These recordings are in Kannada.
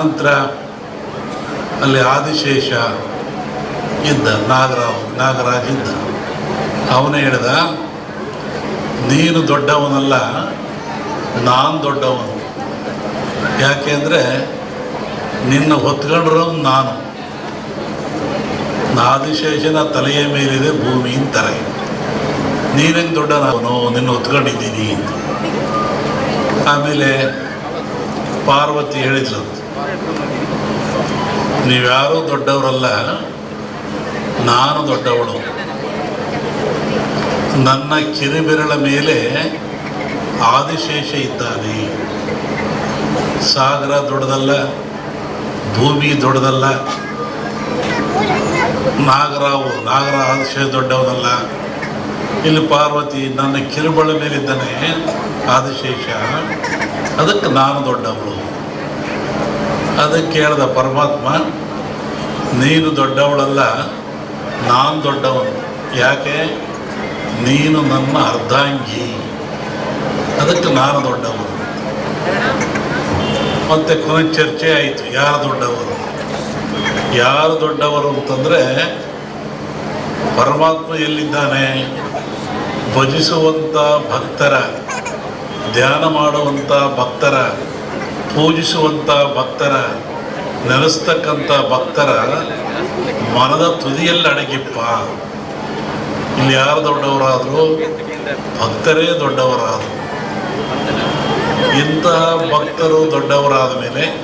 ಆನಂತರ ಅಲ್ಲಿ ಆದಿಶೇಷ ಇದ್ದ, ನಾಗರಾವ್, ನಾಗರಾಜ್ ಇದ್ದ. ಅವನೇ ಹೇಳ್ದ, ನೀನು ದೊಡ್ಡವನಲ್ಲ, ನಾನು ದೊಡ್ಡವನು. ಯಾಕೆಂದರೆ ನಿನ್ನ ಹೊತ್ಕೊಂಡ್ರು ನಾನು. ಆದಿಶೇಷನ ತಲೆಯ ಮೇಲಿದೆ ಭೂಮಿ ಅಂತಾರೆ. ನೀನೇನು ನಾನು ನಿನ್ನ ಹೊತ್ಕೊಂಡಿದ್ದೀನಿ ಆಮೇಲೆ ಪಾರ್ವತಿ ಹೇಳಿದ್ಲು ನೀವ್ಯಾರೂ ದೊಡ್ಡವರಲ್ಲ, ನಾನು ದೊಡ್ಡವಳು. ನನ್ನ ಕಿರಿಬೆರಳ ಮೇಲೆ ಆದಿಶೇಷ ಇದ್ದಾನೆ. ಸಾಗರ ದೊಡ್ಡದಲ್ಲ, ಭೂಮಿ ದೊಡ್ಡದಲ್ಲ, ನಾಗರಾವು ನಾಗರ ಆದಿಶೇಷ ದೊಡ್ಡವನಲ್ಲ. ಇಲ್ಲಿ ಪಾರ್ವತಿ ನನ್ನ ಕಿರುಬಳ ಮೇಲಿದ್ದಾನೆ, ಆದಿಶೇಷ. ಅದಕ್ಕೆ ನಾನು ದೊಡ್ಡವಳು. ಅದಕ್ಕೆ ಹೇಳ್ದ ಪರಮಾತ್ಮ, ನೀನು ದೊಡ್ಡವಳಲ್ಲ, ನಾನು ದೊಡ್ಡವನು. ಯಾಕೆ? ನೀನು ನನ್ನ ಅರ್ಧಾಂಗಿ. ಅದಕ್ಕೆ ನಾನು ದೊಡ್ಡವನು. ಮತ್ತೆ ಕೊನೆ ಚರ್ಚೆ ಆಯಿತು, ಯಾರು ದೊಡ್ಡವರು? ಯಾರು ದೊಡ್ಡವರು ಅಂತಂದರೆ, ಪರಮಾತ್ಮ ಎಲ್ಲಿದ್ದಾನೆ? ಭಜಿಸುವಂಥ ಭಕ್ತರ, ಧ್ಯಾನ ಮಾಡುವಂಥ ಭಕ್ತರ ಪೂಜಿಸುವಂಥ ಭಕ್ತರ ನೆಲೆಸ್ತಕ್ಕಂಥ ಭಕ್ತರ ಮನದ ತುದಿಯಲ್ಲಿ ಅಡಗಿಪ್ಪ. ಇಲ್ಲಿ ಯಾರು ದೊಡ್ಡವರಾದರು? ಭಕ್ತರೇ ದೊಡ್ಡವರಾದರು. ಇಂತಹ ಭಕ್ತರು ದೊಡ್ಡವರಾದ ಮೇಲೆ,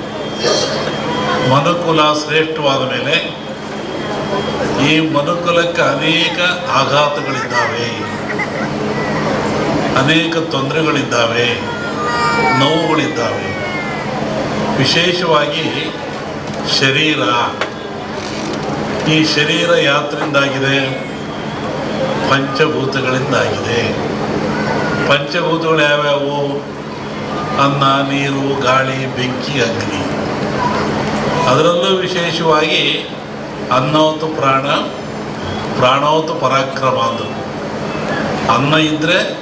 ಮನುಕುಲ ಶ್ರೇಷ್ಠವಾದ ಮೇಲೆ, ಈ ಮನುಕುಲಕ್ಕೆ ಅನೇಕ ಆಘಾತಗಳಿದ್ದಾವೆ. ಅನೇಕ ತೊಂದರೆಗಳಿದ್ದಾವೆ. ನೋವುಗಳಿದ್ದಾವೆ. ವಿಶೇಷವಾಗಿ ಶರೀರ. ಈ ಶರೀರ ಯಾತ್ರಿಂದಾಗಿದೆ ಪಂಚಭೂತಗಳಿಂದಾಗಿದೆ. ಪಂಚಭೂತಗಳು ಯಾವ್ಯಾವು? ಅನ್ನ, ನೀರು, ಗಾಳಿ, ಬೆಂಕಿ, ಅಗ್ನಿ. ಅದರಲ್ಲೂ ವಿಶೇಷವಾಗಿ ಅನ್ನೋತು ಪ್ರಾಣ, ಪ್ರಾಣೋತು ಪರಾಕ್ರಮ ಅಂದರು. ಅನ್ನ ಇದ್ದರೆ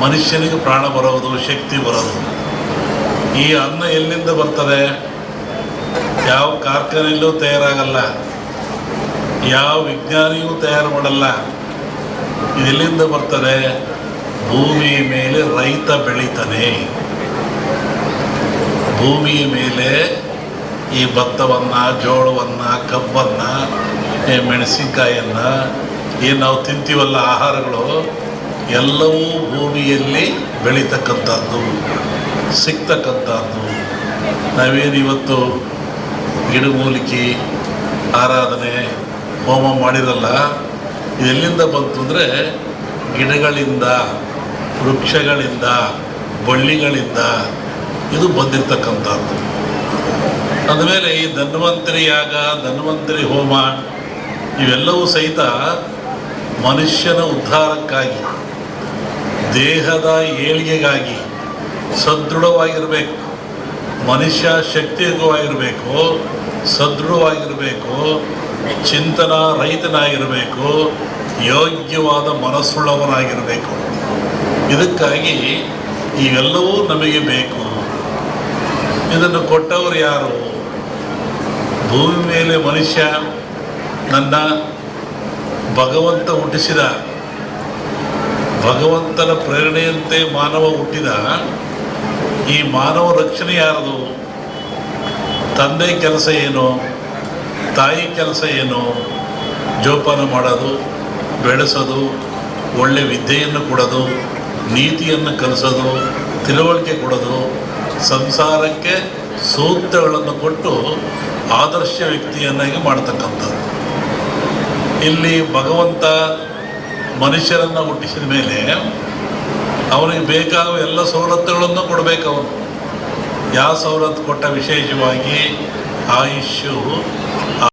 ಮನುಷ್ಯನಿಗೆ ಪ್ರಾಣ ಬರೋದು, ಶಕ್ತಿ ಬರೋದು. ಈ ಅನ್ನ ಎಲ್ಲಿಂದ ಬರ್ತದೆ? ಯಾವ ಕಾರ್ಖಾನೆಯಲ್ಲೂ ತಯಾರಾಗಲ್ಲ. ಯಾವ ವಿಜ್ಞಾನಿಯೂ ತಯಾರು ಮಾಡಲ್ಲ ಇದೆಲ್ಲಿಂದ ಬರ್ತದೆ, ಭೂಮಿಯ ಮೇಲೆ ರೈತ ಬೆಳೀತಾನೆ. ಭೂಮಿಯ ಮೇಲೆ ಈ ಭತ್ತವನ್ನು, ಜೋಳವನ್ನು, ಕಬ್ಬನ್ನು ಮೆಣಸಿನ್ಕಾಯನ್ನು ಏನು ನಾವು ತಿಂತೀವಲ್ಲ ಆಹಾರಗಳು ಎಲ್ಲವೂ ಭೂಮಿಯಲ್ಲಿ ಬೆಳೀತಕ್ಕಂಥದ್ದು, ಸಿಗ್ತಕ್ಕಂಥದ್ದು. ನಾವೇನು ಇವತ್ತು ಗಿಡಮೂಲಿಕೆ ಆರಾಧನೆ, ಹೋಮ ಮಾಡಿರಲ್ಲ, ಇದೆಲ್ಲಿಂದ ಬಂತು ಅಂದರೆ ಗಿಡಗಳಿಂದ, ವೃಕ್ಷಗಳಿಂದ, ಬಳ್ಳಿಗಳಿಂದ ಇದು ಬಂದಿರತಕ್ಕಂಥದ್ದು. ಅಂದಮೇಲೆ ಈ ಧನ್ವಂತರಿ ಯಾಗ, ಧನ್ವಂತರಿ ಹೋಮ, ಇವೆಲ್ಲವೂ ಸಹಿತ ಮನುಷ್ಯನ ಉದ್ಧಾರಕ್ಕಾಗಿ ದೇಹದ ಏಳಿಗೆಗಾಗಿ ಸದೃಢವಾಗಿರಬೇಕು. ಮನುಷ್ಯ ಶಕ್ತಿಯುತವಾಗಿರಬೇಕು, ಸದೃಢವಾಗಿರಬೇಕು, ಚಿಂತನ ರಹಿತನಾಗಿರಬೇಕು, ಯೋಗ್ಯವಾದ ಮನಸ್ಸುಳ್ಳವನಾಗಿರಬೇಕು. ಇದಕ್ಕಾಗಿ ಇವೆಲ್ಲವೂ ನಮಗೆ ಬೇಕು. ಇದನ್ನು ಕೊಟ್ಟವರು ಯಾರು? ಭೂಮಿ ಮೇಲೆ ಮನುಷ್ಯ ನನ್ನ ಭಗವಂತ ಹುಟ್ಟಿಸಿದ ಭಗವಂತನ ಪ್ರೇರಣೆಯಂತೆ ಮಾನವ ಹುಟ್ಟಿದ ಈ ಮಾನವ ರಕ್ಷಣೆ ಯಾರದು? ತಂದೆ ಕೆಲಸ ಏನು? ತಾಯಿ ಕೆಲಸ ಏನು? ಜೋಪಾನ ಮಾಡೋದು, ಬೆಳೆಸೋದು, ಒಳ್ಳೆ ವಿದ್ಯೆಯನ್ನು ಕೊಡೋದು, ನೀತಿಯನ್ನು ಕಲಿಸೋದು, ತಿಳುವಳಿಕೆ ಕೊಡೋದು, ಸಂಸಾರಕ್ಕೆ ಸೂತ್ರಗಳನ್ನು ಕೊಟ್ಟು ಆದರ್ಶ ವ್ಯಕ್ತಿಯನ್ನಾಗಿ ಮಾಡ್ತಕ್ಕಂಥದ್ದು. ಇಲ್ಲಿ ಭಗವಂತ ಮನುಷ್ಯರನ್ನು ಹುಟ್ಟಿಸಿದ ಮೇಲೆ ಅವನಿಗೆ ಬೇಕಾಗುವ ಎಲ್ಲ ಸವಲತ್ತುಗಳನ್ನು ಕೊಡಬೇಕು ಅವನು. ಯಾವ ಸವಲತ್ತು ಕೊಟ್ಟ ವಿಶೇಷವಾಗಿ ಆಯುಷ್ಯು